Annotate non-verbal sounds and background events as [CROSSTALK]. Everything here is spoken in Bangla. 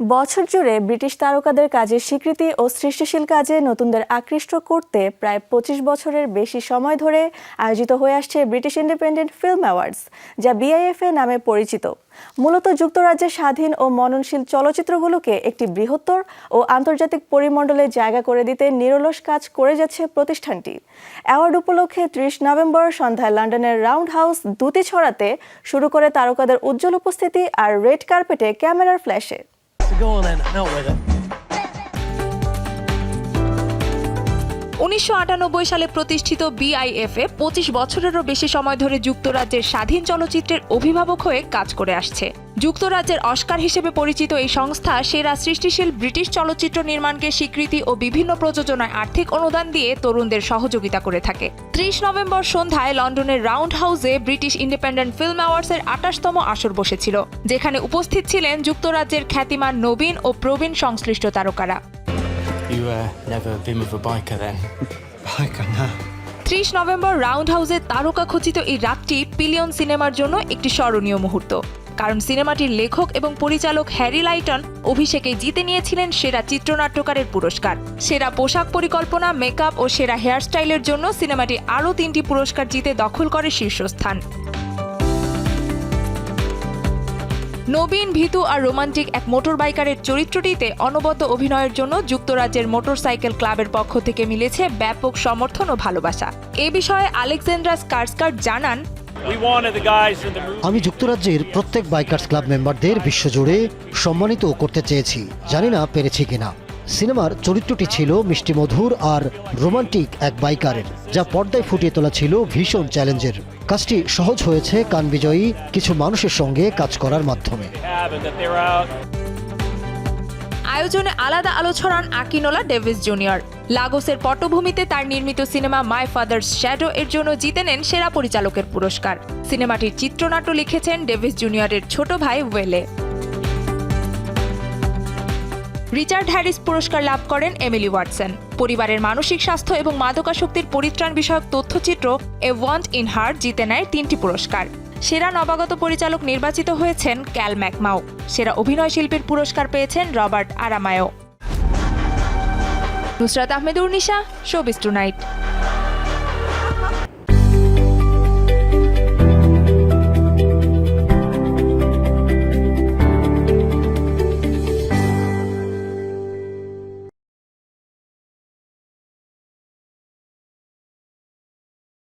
বছর জুড়ে ব্রিটিশ তারকাদের কাজের স্বীকৃতি ও সৃষ্টিশীল কাজে নতুনদের আকৃষ্ট করতে প্রায় পঁচিশ বছরের বেশি সময় ধরে আয়োজিত হয়ে আসছে ব্রিটিশ ইন্ডিপেন্ডেন্ট ফিল্ম অ্যাওয়ার্ডস, যা বিআইএফএ নামে পরিচিত। মূলত যুক্তরাজ্যের স্বাধীন ও মননশীল চলচ্চিত্রগুলোকে একটি বৃহত্তর ও আন্তর্জাতিক পরিমণ্ডলে জায়গা করে দিতে নিরলস কাজ করে যাচ্ছে প্রতিষ্ঠানটি। অ্যাওয়ার্ড উপলক্ষে ত্রিশ নভেম্বর সন্ধ্যায় লন্ডনের রাউন্ড হাউস দুটি ছড়াতে শুরু করে তারকাদের উজ্জ্বল উপস্থিতি আর রেড কার্পেটে ক্যামেরার ফ্ল্যাশে। So go on then, out with it. উনিশশো আটানব্বই সালে প্রতিষ্ঠিত বিআইএফএ পঁচিশ বছরেরও বেশি সময় ধরে যুক্তরাজ্যের স্বাধীন চলচ্চিত্রের অভিভাবক হয়ে কাজ করে আসছে। যুক্তরাজ্যের অস্কার হিসেবে পরিচিত এই সংস্থা সেরা সৃষ্টিশীল ব্রিটিশ চলচ্চিত্র নির্মাণকে স্বীকৃতি ও বিভিন্ন প্রযোজনায় আর্থিক অনুদান দিয়ে তরুণদের সহযোগিতা করে থাকে। ত্রিশ নভেম্বর সন্ধ্যায় লন্ডনের রাউন্ড হাউসে ব্রিটিশ ইন্ডিপেন্ডেন্ট ফিল্ম অ্যাওয়ার্ডসের আঠাশতম আসর বসেছিল, যেখানে উপস্থিত ছিলেন যুক্তরাজ্যের খ্যাতিমান নবীন ও প্রবীণ সংশ্লিষ্ট তারকারা। You uh, never been with a biker then? [LAUGHS] Biker, no. ত্রিশ নভেম্বর রাউন্ড হাউসে তারকা খচিত এই রাতটি পিলিয়ন সিনেমার জন্য একটি স্মরণীয় মুহূর্ত কারণ সিনেমাটির লেখক এবং পরিচালক হ্যারি লাইটন অভিষেকে জিতে নিয়েছিলেন সেরা চিত্রনাট্যকারের পুরস্কার সেরা পোশাক পরিকল্পনা মেকআপ ও সেরা হেয়ারস্টাইলের জন্য সিনেমাটি আরও তিনটি পুরস্কার জিতে দখল করে শীর্ষস্থান নবীন ভিতু আর রোমান্টিক এক মোটর বাইকারের চরিত্রটিতে অনবদ্য অভিনয়ের জন্য যুক্তরাজ্যের মোটরসাইকেল ক্লাবের পক্ষ থেকে মিলেছে ব্যাপক সমর্থন ও ভালোবাসা। এ বিষয়ে আলেকজান্ড্রা স্কার্সকার্ট জানান. আমি যুক্তরাজ্যের প্রত্যেক বাইকার্স ক্লাব মেম্বারদের বিশ্বজুড়ে সম্মানিত করতে চেয়েছি। জানি না পেরেছি কিনা। সিনেমার চরিত্রটি ছিল মিষ্টিমধুর আর রোমান্টিক এক বাইকারের, যা পর্দায় ফুটিয়ে তোলা ছিল ভীষণ চ্যালেঞ্জের। কাজটি সহজ হয়েছে কান বিজয়ী কিছু মানুষের সঙ্গে কাজ করার মাধ্যমে. আয়োজনে আলাদা আলো আকিনোলা ডেভিস জুনিয়র। লাগোসের পটভূমিতে তার নির্মিত সিনেমা মাই ফাদার্স শ্যাডো এর জন্য জিতে নেন সেরা পরিচালকের পুরস্কার। সিনেমাটির চিত্রনাট্য লিখেছেন ডেভিস জুনিয়রের ছোট ভাই ওয়েলে। রিচার্ড হ্যারিস পুরস্কার লাভ করেন এমিলি ওয়াটসন। পরিবারের মানসিক স্বাস্থ্য এবং মাদকাসক্তির পরিত্রাণ বিষয়ক তথ্যচিত্র এ ওয়ান্ট ইন হার্ট জিতে নেয় তিনটি পুরস্কার। সেরা নবাগত পরিচালক নির্বাচিত হয়েছেন ক্যাল ম্যাকমাও। সেরা অভিনয় শিল্পীর পুরস্কার পেয়েছেন Robert Aramayo. Nusrat Ahmedur Nisha showbiz tonight.